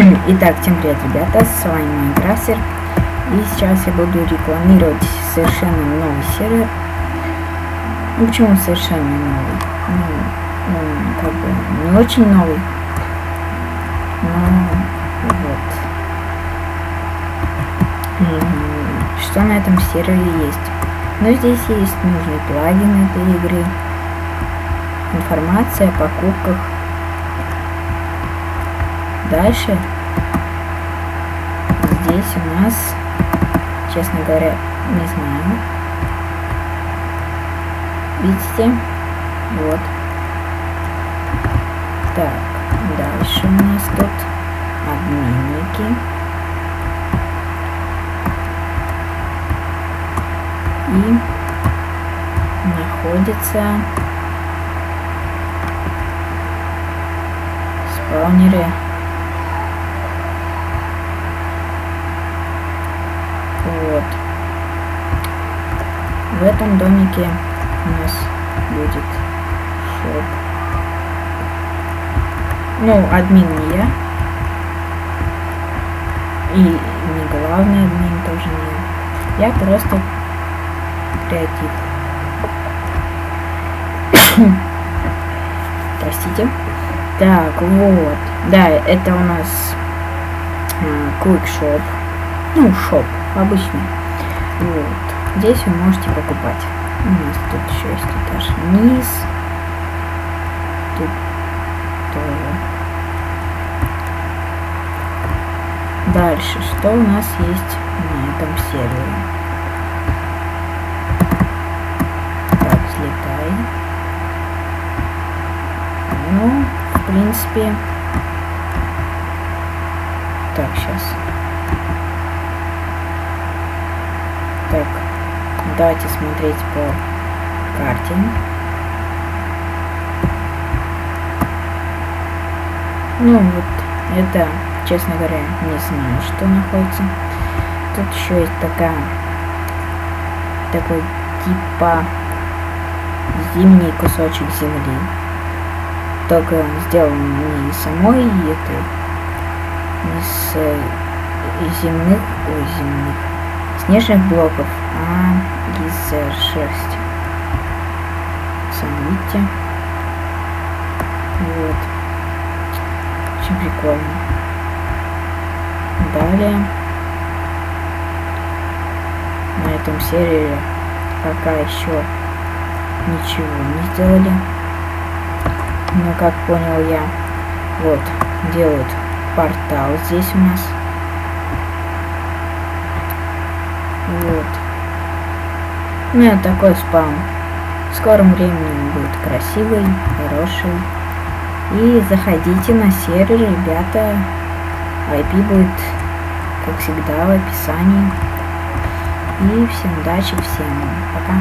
Итак, всем привет, ребята, с вами Майнкрафтер. И сейчас я буду рекламировать совершенно новый сервер. Ну, почему совершенно новый? Ну, ну, как бы, не очень новый. Но, вот. Что на этом сервере есть? Ну, здесь есть нужные плагины для игры. Информация о покупках Дальше здесь у нас, честно говоря, не знаю. Видите? Вот. Так, дальше у нас тут обменники. И находится спаунеры Вот. В этом домике у нас будет шоп. Ну, админ не я. И не главный админ тоже не я. Я просто креатив. Простите. Так, вот. Да, это у нас а, Quick Shop. Ну, шоп обычный. Вот. Здесь вы можете покупать. У нас тут еще есть этаж вниз. Тут тоже. Дальше, что у нас есть на этом сервере? Так, взлетай. Ну, в принципе... Так, сейчас. Так, давайте смотреть по карте. Ну вот, это, честно говоря, не знаю, что находится. Тут еще есть такая, такой типа зимний кусочек земли. Только сделан не самой этой, не с земных, ой, земных, снежных блоков, а из шерсти. Сам видите. Вот. Очень прикольно. Далее. На этом сервере пока еще ничего не сделали. Но как понял я, вот, делают портал здесь у нас. Вот. Ну, это такой спам. В скором времени будет красивый, хороший. И заходите на сервер, ребята. IP будет, как всегда, в описании. И всем удачи, всем пока.